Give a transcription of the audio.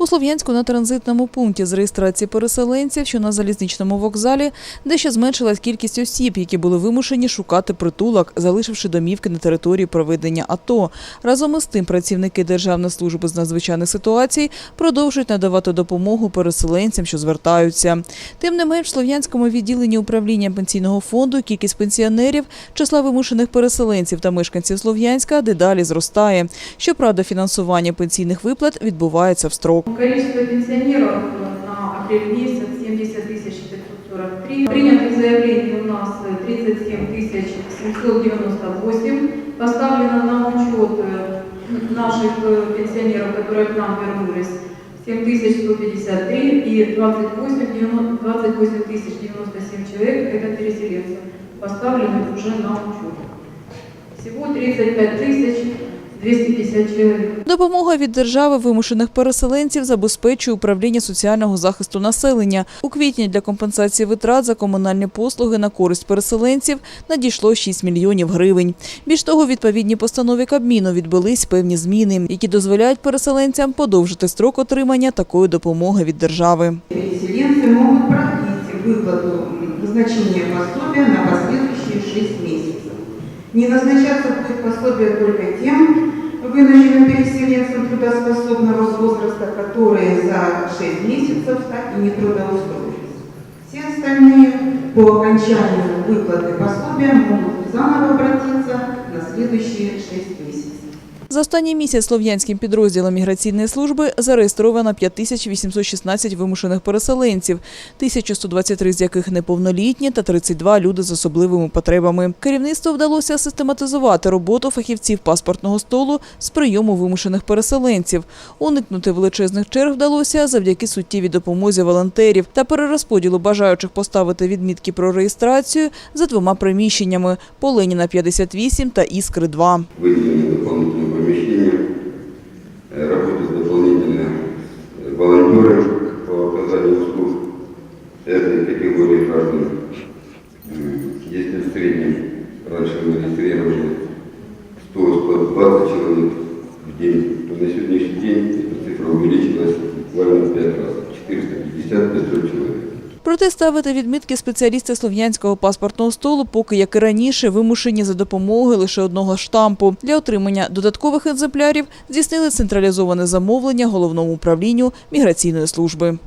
У Слов'янську на транзитному пункті з реєстрації переселенців, що на залізничному вокзалі, дещо зменшилась кількість осіб, які були вимушені шукати притулок, залишивши домівки на території проведення АТО. Разом із тим, працівники Державної служби з надзвичайних ситуацій продовжують надавати допомогу переселенцям, що звертаються. Тим не менш, в Слов'янському відділенні управління пенсійного фонду кількість пенсіонерів, числа вимушених переселенців та мешканців Слов'янська дедалі зростає. Щоправда, фінансування пенсійних виплат відбувається в строк. Количество пенсионеров на апрель месяц 70 543. Принятых заявлений у нас 37 798. Поставлено на учет э, наших э, пенсионеров, которые к нам вернулись, 7153 и 28 девяно- 28 097 человек, это переселенцы, поставлены уже на учет. Всего 35 250 человек. Допомога від держави вимушених переселенців забезпечує управління соціального захисту населення. У квітні для компенсації витрат за комунальні послуги на користь переселенців надійшло 6 мільйонів гривень. Більш того, у відповідній постанові Кабміну відбулись певні зміни, які дозволяють переселенцям подовжити строк отримання такої допомоги від держави. Переселенцы могут продлить выплату назначения пособия на последующие 6 месяцев. Не назначаться будет пособие только тем вынужденным переселенцам трудоспособного возраста, которые за 6 месяцев так и не трудоустроились. Все остальные по окончанию выплаты пособия могут заново обратиться на следующие 6 месяцев. За останній місяць слов'янським підрозділом міграційної служби зареєстровано 5816 вимушених переселенців, 1123 з яких неповнолітні та 32 люди з особливими потребами. Керівництву вдалося систематизувати роботу фахівців паспортного столу з прийому вимушених переселенців. Уникнути величезних черг вдалося завдяки суттєвій допомозі волонтерів та перерозподілу бажаючих поставити відмітки про реєстрацію за двома приміщеннями – по Леніна 58 та Іскри 2. выделены дополнительные этой категории граждан. М, Если в среднем раньше мы регистрировали 100-120 человек в день, то на сегодняшний день эта цифра увеличилась буквально в 5 раз, 450-500 человек. Проте ставити відмітки спеціалісти слов'янського паспортного столу, поки як і раніше, вимушені за допомогою лише одного штампу. Для отримання додаткових екземплярів здійснили централізоване замовлення головному управлінню міграційної служби.